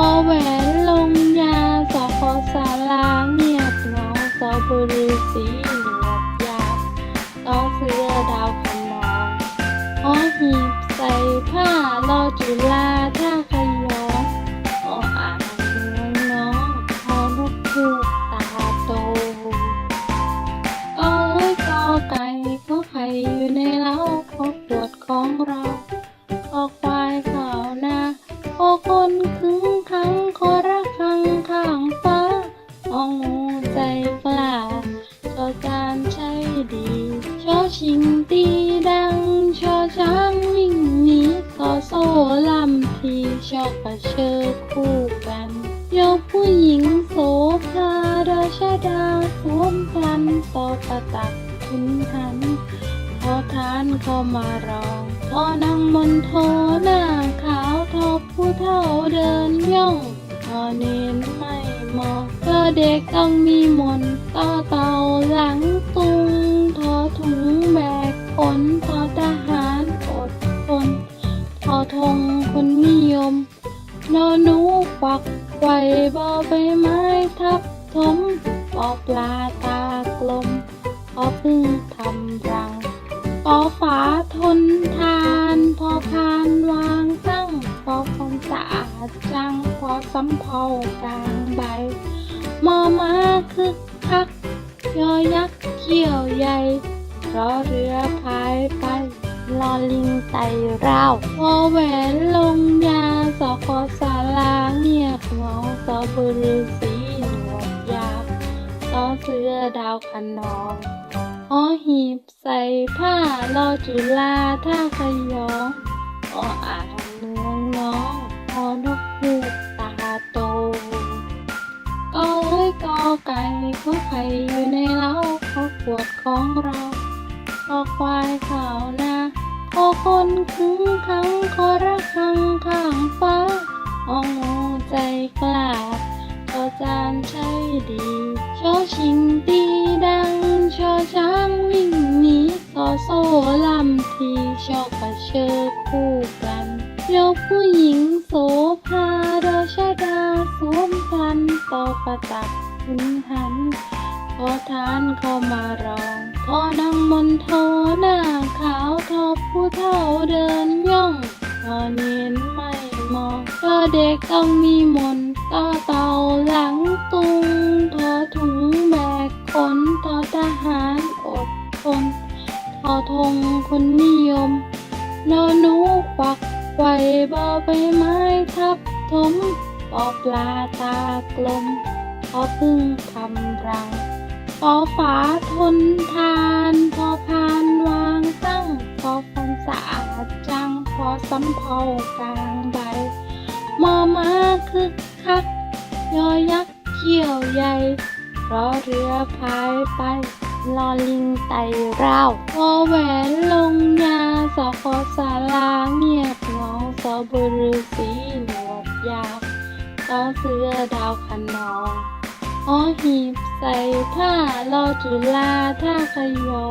พอแหวนลงยาสอคอสาลาเงียบน้องสอบรูษีหนวกยาน้องเสือดาวขำมองหอหีบใส่ผ้ารอจุลาท่าขยอออกอ่างน้องพอลูกคู่ตาโตเอ้ยกอไก่ก็ใครอยู่ในเล้าพบตรวดของเรา กล้าชอจานใช้ดีชอชิงตีดังชอช้างวิ่งหนีต่อโซ่ลำทีชอบกระเชอคู่กันโยกผู้หญิงโสภาดาชดาสวมกันต่อประตักคุณหันพอทานเข้ามารองพอนั่งมนโทหน้าขาวทอผู้เท่าเดินย่องพอเน้นไม่ มองก็เด็กต้องมีมนต่อเต่าหลังตุงทอถุงแบกขนทอทหารอดทนทอทงคนนิยมนอหนูควักไว้บอใบไม้ทับถมปอปลาตากลมพอพึ่งทำรังปอฝาทนทานพอพานวางตั้งพอความสะอาดจังพอสำเภากลาง คึกคัก ยอยักษ์เขี้ยวใหญ่รอเรือพายไป ลอลิงไต่ราวพอแหวนลงยาสอคอสาลาเงียบเหงาสอบุรุสีหนวดยาวสอเสือดาวขนองหอหีบใส่ผ้ารอจุฬาท่าขยองออ่างเมืองน้องพอนก อยู่ในเล้าเขาปวดของเราคอควายข่าวนาคอคนขึงขังคอรักขังข้างฟ้าองูใจกล้าชอจานใช้ดีชอชิงตีดังชอช้างวิ่งหนีต่อโซ่ลำทีชอบกระเชอคู่กันโยกผู้หญิงโสภาดาชาดาสวมกันต่อประตักคุณหัน พอทานเข้ามารองพอนังมนโทหน้าขาวทอผู้เท่าเดินย่องพอเน้นไม่มองก็เด็กต้องมีมนต์ต่อเต่าหลังตุงทอถุงแบกขนทอทหารอดทนทอทงคนนิยมนอหนูควักไว้บอใบไม้ทับถมปอปลาตากลมพอพึ่งทำรัง พอฝาทนทานพอพานวางตั้งพอฟันสะอาดจังพอสำเภากลางใบ มอมาคึกคัก ยอยักษ์เขี้ยวใหญ่รอเรือพายไปลอลิงไต่ราวพอแหวนลงยาสอคอสาลาเงียบเหงาสอบุรุสีหนวดยาวสอเสือดาวขนอง อหีบใส่ผ้ารอจุฬาท่าขยอ